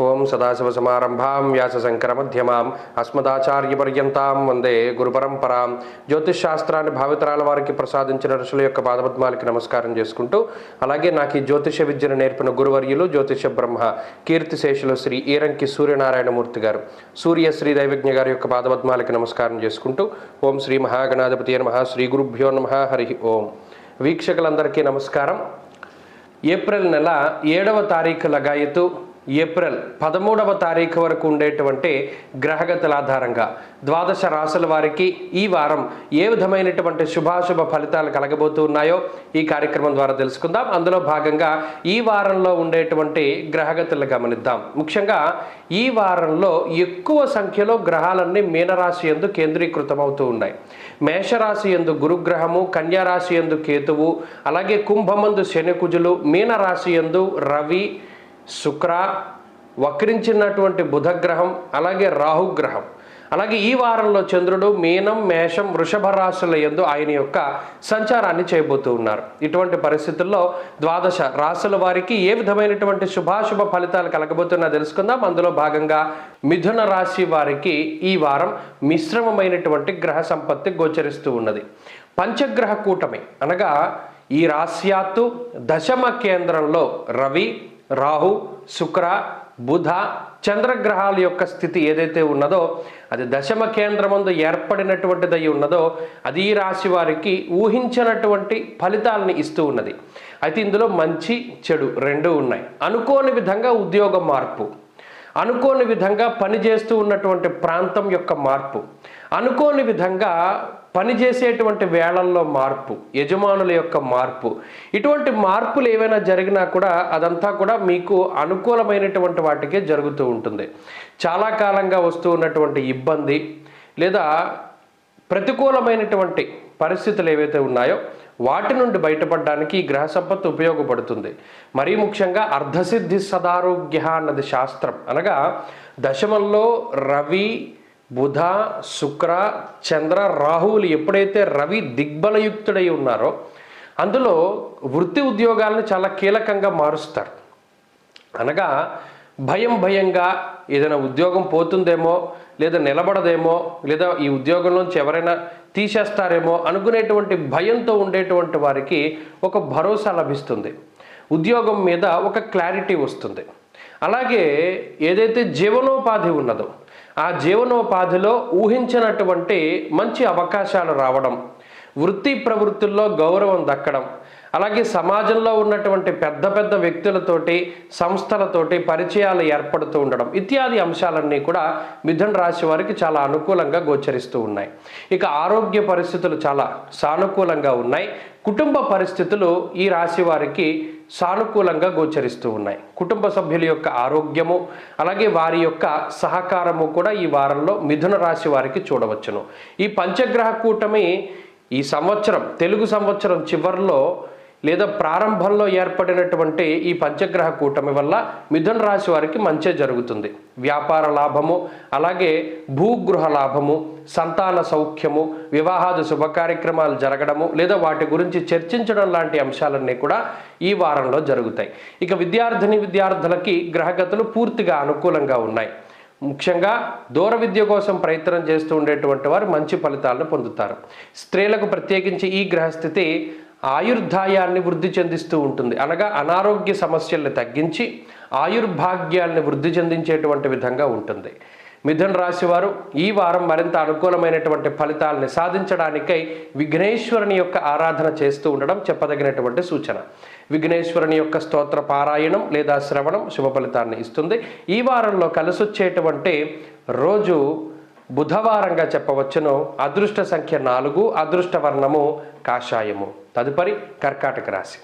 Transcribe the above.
ఓం సదాశివసమారంభాం వ్యాసశంకరమధ్యమాం అస్మదాచార్యపర్యంతాం వందే గురుపరంపరాం. జ్యోతిష్ శాస్త్రాన్ని భావితరాల వారికి ప్రసాదించిన ఋషుల యొక్క పాదపద్మాలకి నమస్కారం చేసుకుంటూ అలాగే నాకు ఈ జ్యోతిష విద్యను నేర్పిన గురువర్యులు జ్యోతిష బ్రహ్మ కీర్తిశేషులు శ్రీ ఈరంకి సూర్యనారాయణమూర్తి గారు. సూర్య శ్రీ దైవజ్ఞ గారి యొక్క పాదపద్మాలకి నమస్కారం చేసుకుంటూ ఓం శ్రీ మహాగణాధిపతి నమ శ్రీ గురుభ్యో నమ హరి ఓం. వీక్షకులందరికీ నమస్కారం. ఏప్రిల్ నెల ఏడవ తారీఖు లగాయతు ఏప్రిల్ పదమూడవ తారీఖు వరకు ఉండేటువంటి గ్రహగతుల ఆధారంగా ద్వాదశ రాసుల వారికి ఈ వారం ఏ విధమైనటువంటి శుభాశుభ ఫలితాలు కలగబోతూ ఉన్నాయో ఈ కార్యక్రమం ద్వారా తెలుసుకుందాం. అందులో భాగంగా ఈ వారంలో ఉండేటువంటి గ్రహగతులు గమనిద్దాం. ముఖ్యంగా ఈ వారంలో ఎక్కువ సంఖ్యలో గ్రహాలన్నీ మీనరాశి ఎందు కేంద్రీకృతమవుతూ ఉన్నాయి. మేషరాశి ఎందు గురుగ్రహము కన్యారాశి ఎందు కేతువు అలాగే కుంభమందు శనికుజులు మీనరాశి ఎందు రవి శుక్ర వక్రించినటువంటి బుధగ్రహం అలాగే రాహుగ్రహం. అలాగే ఈ వారంలో చంద్రుడు మీనం మేషం వృషభ రాశుల ఎందు ఆయన యొక్క సంచారాన్ని చేయబోతూ ఉన్నారు. ఇటువంటి పరిస్థితుల్లో ద్వాదశ రాశుల వారికి ఏ విధమైనటువంటి శుభాశుభ ఫలితాలు కలగబోతున్నా తెలుసుకుందాం. అందులో భాగంగా మిథున రాశి వారికి ఈ వారం మిశ్రమమైనటువంటి గ్రహ సంపత్తి గోచరిస్తూ ఉన్నది. పంచగ్రహ కూటమి అనగా ఈ రాశ్యాత్తు దశమ కేంద్రంలో రవి రాహు శుక్ర బుధ చంద్రగ్రహాల యొక్క స్థితి ఏదైతే ఉన్నదో అది దశమ కేంద్రమందు ఏర్పడినటువంటిదై ఉన్నదో అది ఈ రాశి వారికి ఊహించినటువంటి ఫలితాలని ఇస్తూ ఉన్నది. అయితే ఇందులో మంచి చెడు రెండు ఉన్నాయి. అనుకోని విధంగా ఉద్యోగ మార్పు. అనుకోని విధంగా పనిచేస్తూ ఉన్నటువంటి ప్రాంతం యొక్క మార్పు. అనుకోని విధంగా పనిచేసేటువంటి వేళల్లో మార్పు యజమానుల యొక్క మార్పు. ఇటువంటి మార్పులు ఏవైనా జరిగినా కూడా అదంతా కూడా మీకు అనుకూలమైనటువంటి వాటికే జరుగుతూ ఉంటుంది. చాలా కాలంగా వస్తూ ఉన్నటువంటి ఇబ్బంది లేదా ప్రతికూలమైనటువంటి పరిస్థితులు ఏవైతే ఉన్నాయో వాటి నుండి బయటపడడానికి ఈ గ్రహ సంపత్తి ఉపయోగపడుతుంది. మరీ ముఖ్యంగా అర్ధసిద్ధి సదారోగ్య అన్నది శాస్త్రం అనగా దశమంలో రవి బుధ శుక్ర చంద్ర రాహువులు ఎప్పుడైతే రవి దిగ్బలయుక్తుడై ఉన్నారో అందులో వృత్తి ఉద్యోగాలను చాలా కీలకంగా మారుస్తారు. అనగా భయం భయంగా ఏదైనా ఉద్యోగం పోతుందేమో లేదా నిలబడదేమో లేదా ఈ ఉద్యోగంలోంచి ఎవరైనా తీసేస్తారేమో అనుకునేటువంటి భయంతో ఉండేటువంటి వారికి ఒక భరోసా లభిస్తుంది. ఉద్యోగం మీద ఒక క్లారిటీ వస్తుంది. అలాగే ఏదైతే జీవనోపాధి ఉన్నదో ఆ జీవనోపాధిలో ఊహించినటువంటి మంచి అవకాశాలు రావడం వృత్తి ప్రవృత్తుల్లో గౌరవం దక్కడం అలాగే సమాజంలో ఉన్నటువంటి పెద్ద పెద్ద వ్యక్తులతోటి సంస్థలతోటి పరిచయాలు ఏర్పడుతూ ఉండడం ఇత్యాది అంశాలన్నీ కూడా మిథున రాశి వారికి చాలా అనుకూలంగా గోచరిస్తూ ఉన్నాయి. ఇక ఆరోగ్య పరిస్థితులు చాలా సానుకూలంగా ఉన్నాయి. కుటుంబ పరిస్థితులు ఈ రాశి వారికి సానుకూలంగా గోచరిస్తూ ఉన్నాయి. కుటుంబ సభ్యుల యొక్క ఆరోగ్యము అలాగే వారి యొక్క సహకారము కూడా ఈ వారంలో మిథున రాశి వారికి చూడవచ్చును. ఈ పంచగ్రహ కూటమి ఈ సంవత్సరం తెలుగు సంవత్సరం చివరిలో లేదా ప్రారంభంలో ఏర్పడినటువంటి ఈ పంచగ్రహ కూటమి వల్ల మిథున రాశి వారికి మంచి జరుగుతుంది. వ్యాపార లాభము అలాగే భూగృహ లాభము సంతాన సౌఖ్యము వివాహాది శుభ కార్యక్రమాలు జరగడము లేదా వాటి గురించి చర్చించడం లాంటి అంశాలన్నీ కూడా ఈ వారంలో జరుగుతాయి. ఇక విద్యార్థిని విద్యార్థులకి గ్రహగతులు పూర్తిగా అనుకూలంగా ఉన్నాయి. ముఖ్యంగా దూర విద్య కోసం ప్రయత్నం చేస్తూ ఉండేటువంటి వారు మంచి ఫలితాలను పొందుతారు. స్త్రీలకు ప్రత్యేకించి ఈ గ్రహస్థితి ఆయుర్దాయాన్ని వృద్ధి చెందిస్తూ ఉంటుంది. అనగా అనారోగ్య సమస్యల్ని తగ్గించి ఆయుర్భాగ్యాల్ని వృద్ధి చెందించేటువంటి విధంగా ఉంటుంది. మిథున్ రాశి వారు ఈ వారం మరింత అనుకూలమైనటువంటి ఫలితాలని సాధించడానికై విఘ్నేశ్వరుని యొక్క ఆరాధన చేస్తూ ఉండడం చెప్పదగినటువంటి సూచన. విఘ్నేశ్వరుని యొక్క స్తోత్ర పారాయణం లేదా శ్రవణం శుభ ఫలితాన్ని ఇస్తుంది. ఈ వారంలో కలిసొచ్చేటువంటి రోజు బుధవారంగా చెప్పవచ్చును. అదృష్ట సంఖ్య నాలుగు అదృష్ట వర్ణము కాషాయము. తదుపరి కర్కాటక రాశి.